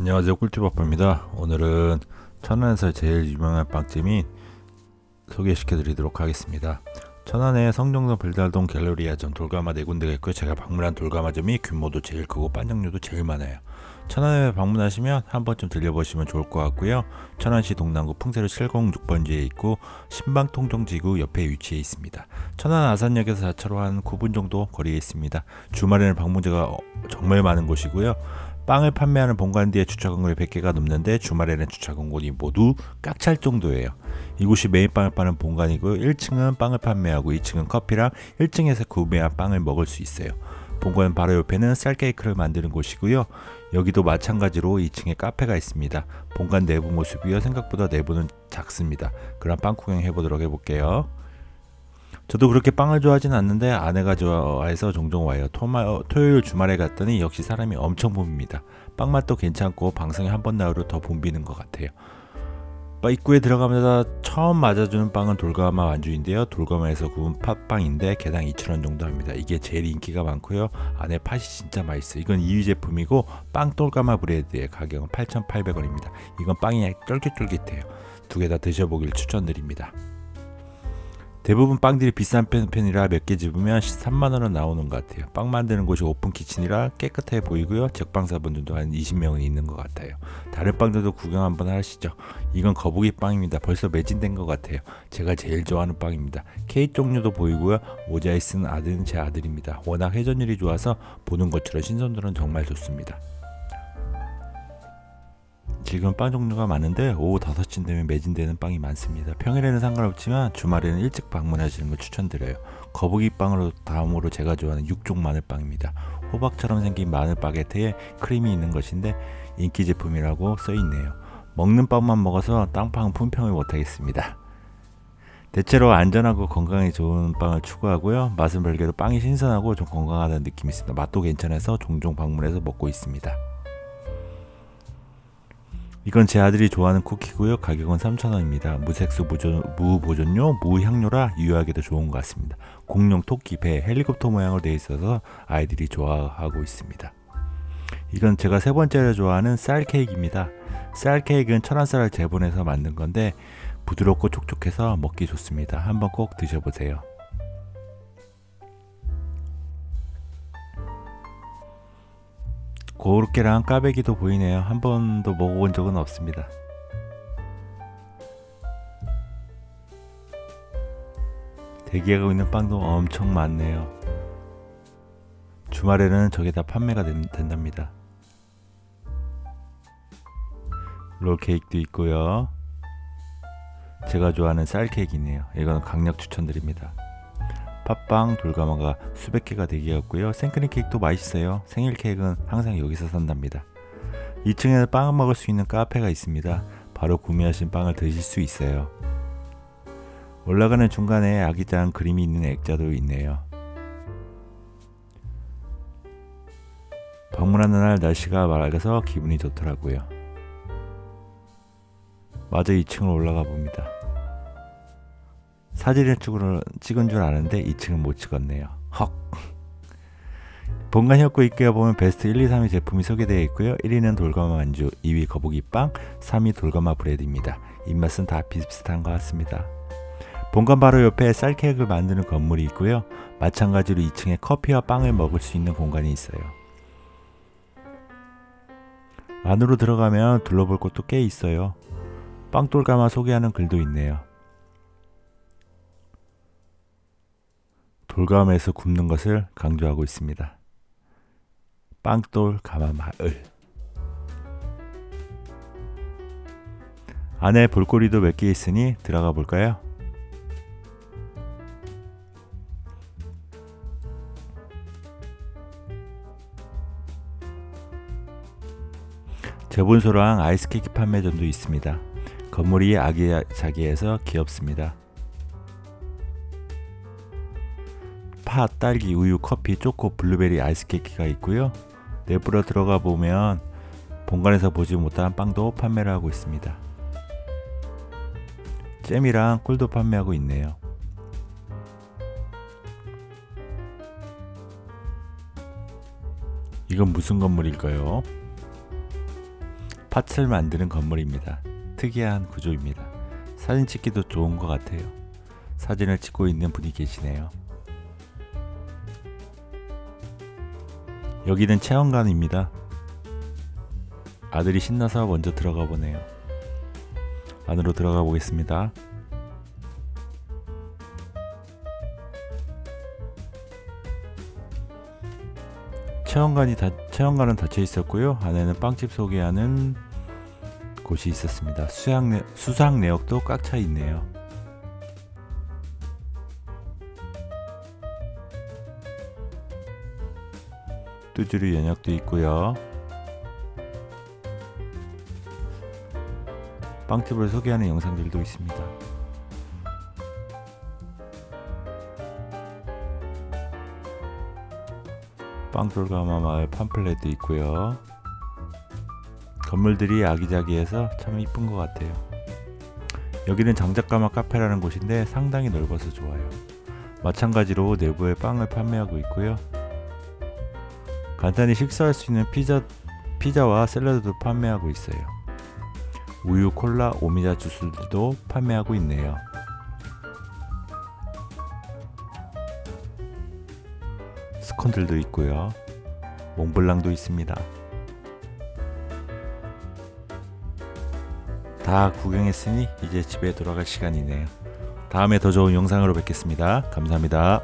안녕하세요. 꿀팁아빠입니다. 오늘은 천안에서 제일 유명한 빵집인 소개시켜 드리도록 하겠습니다. 천안에 성정동 별달동 갤러리아점 돌가마 네 군데가 있고요. 제가 방문한 돌가마점이 규모도 제일 크고 반영료도 제일 많아요. 천안에 방문하시면 한 번쯤 들려보시면 좋을 것 같고요. 천안시 동남구 풍세로 706번지에 있고 신방통정지구 옆에 위치해 있습니다. 천안 아산역에서 4차로 한 9분 정도 거리에 있습니다. 주말에는 방문자가 어, 정말 많은 곳이고요 빵을 판매하는 본관 뒤에 주차 공간이 100개가 넘는데 주말에는 주차 공간이 모두 꽉 찰 정도예요. 이곳이 메인 빵을 파는 본관이고 1층은 빵을 판매하고 2층은 커피랑 1층에서 구매한 빵을 먹을 수 있어요. 본관 바로 옆에는 쌀 케이크를 만드는 곳이고요. 여기도 마찬가지로 2층에 카페가 있습니다. 본관 내부 모습이요 생각보다 내부는 작습니다. 그럼 빵 구경 해보도록 해볼게요. 저도 그렇게 빵을 좋아하진 않는데 아내가 좋아해서 종종 와요. 토마, 토요일 주말에 갔더니 역시 사람이 엄청 붐빕니다. 빵 맛도 괜찮고 방송에 한 번 나오려 더 붐비는 것 같아요. 입구에 들어가면서 처음 맞아주는 빵은 돌가마 완주인데요. 돌가마에서 구운 팥빵인데 개당 2,000원 정도 합니다. 이게 제일 인기가 많고요. 안에 팥이 진짜 맛있어요. 이건 2위 제품이고 빵 돌가마 브레드의 가격은 8,800원입니다. 이건 빵이 쫄깃쫄깃해요. 두 개 다 드셔보길 추천드립니다. 대부분 빵들이 비싼 편이라 몇 개 집으면 3만 원은 나오는 것 같아요. 빵 만드는 곳이 오픈 키친이라 깨끗해 보이고요. 적방사분들도 한 20명은 있는 것 같아요. 다른 빵들도 구경 한번 하시죠. 이건 거북이 빵입니다. 벌써 매진된 것 같아요. 제가 제일 좋아하는 빵입니다. 케이크 종류도 보이고요. 모자에 쓴 아들은 제 아들입니다. 워낙 회전율이 좋아서 보는 것처럼 신선도는 정말 좋습니다. 지금 빵 종류가 많은데 오후 5시 되면 매진되는 빵이 많습니다. 평일에는 상관없지만 주말에는 일찍 방문하시는 걸 추천드려요. 거북이 빵으로 다음으로 제가 좋아하는 육종 마늘빵입니다. 호박처럼 생긴 마늘 바게트에 크림이 있는 것인데 인기 제품이라고 써 있네요. 먹는 빵만 먹어서 땅빵 품평을 못하겠습니다. 대체로 안전하고 건강에 좋은 빵을 추구하고요. 맛은 별개로 빵이 신선하고 좀 건강하다는 느낌이 있습니다. 맛도 괜찮아서 종종 방문해서 먹고 있습니다. 이건 제 아들이 좋아하는 쿠키고요. 가격은 3,000원입니다. 무색소 무조, 무보존료, 무향료라 유효하기도 좋은 것 같습니다. 공룡, 토끼, 배, 헬리콥터 모양으로 되어 있어서 아이들이 좋아하고 있습니다. 이건 제가 세 번째로 좋아하는 쌀 케이크입니다. 쌀 케이크는 천안 쌀을 재본해서 만든 건데 부드럽고 촉촉해서 먹기 좋습니다. 한번 꼭 드셔보세요. 고로케랑 까베기도 보이네요. 한 번도 먹어본 적은 없습니다. 대기하고 있는 빵도 엄청 많네요. 주말에는 저게 다 판매가 된, 된답니다. 롤 케이크도 있고요. 제가 좋아하는 쌀 케이크네요. 이거는 강력 추천드립니다. 팥빵, 돌가마가 수백 개가 대기였고요. 생크림 케이크도 맛있어요. 생일 케이크는 항상 여기서 산답니다. 2층에 빵을 먹을 수 있는 카페가 있습니다. 바로 구매하신 빵을 드실 수 있어요. 올라가는 중간에 아기자한 그림이 있는 액자도 있네요. 방문하는 날 날씨가 맑아서 기분이 좋더라고요. 마저 2층으로 올라가 봅니다. 사진을 찍은 줄 아는데 2층은 못 찍었네요. 헉. 본관 협구 입구에 보면 베스트 1, 2, 3위 제품이 소개되어 있고요. 1위는 돌가마 만주, 2위 거북이빵, 3위 돌가마 브레드입니다. 입맛은 다 비슷비슷한 것 같습니다. 본관 바로 옆에 쌀 케이크를 만드는 건물이 있고요. 마찬가지로 2층에 커피와 빵을 먹을 수 있는 공간이 있어요. 안으로 들어가면 둘러볼 곳도 꽤 있어요. 빵돌가마 소개하는 글도 있네요. 돌감에서 굽는 것을 강조하고 있습니다. 빵돌 가마 마을 안에 볼거리도 몇 개 있으니 들어가 볼까요? 저분소랑 아이스케이크 판매점도 있습니다. 건물이 아기자기해서 귀엽습니다. 파, 딸기, 우유, 커피, 초코, 블루베리 아이스 케이크가 있고요. 내부로 들어가 보면 본관에서 보지 못한 빵도 판매를 하고 있습니다. 잼이랑 꿀도 판매하고 있네요. 이건 무슨 건물일까요? 팥을 만드는 건물입니다. 특이한 구조입니다. 사진 찍기도 좋은 것 같아요. 사진을 찍고 있는 분이 계시네요. 여기는 체험관입니다. 아들이 신나서 먼저 들어가 보네요. 안으로 들어가 보겠습니다. 체험관이 다, 체험관은 닫혀 있었고요. 안에는 빵집 소개하는 곳이 있었습니다. 내, 수상 내역도 꽉 차 있네요. 뚜주루 연역도 있고요. 빵집을 소개하는 영상들도 있습니다. 빵돌가마 마을 팜플렛도 있고요. 건물들이 아기자기해서 참 이쁜 것 같아요. 여기는 장작가마 카페라는 곳인데 상당히 넓어서 좋아요. 마찬가지로 내부에 빵을 판매하고 있고요. 간단히 식사할 수 있는 피자, 피자와 샐러드도 판매하고 있어요. 우유, 콜라, 오미자 주스들도 판매하고 있네요. 스콘들도 있고요. 몽블랑도 있습니다. 다 구경했으니 이제 집에 돌아갈 시간이네요. 다음에 더 좋은 영상으로 뵙겠습니다. 감사합니다.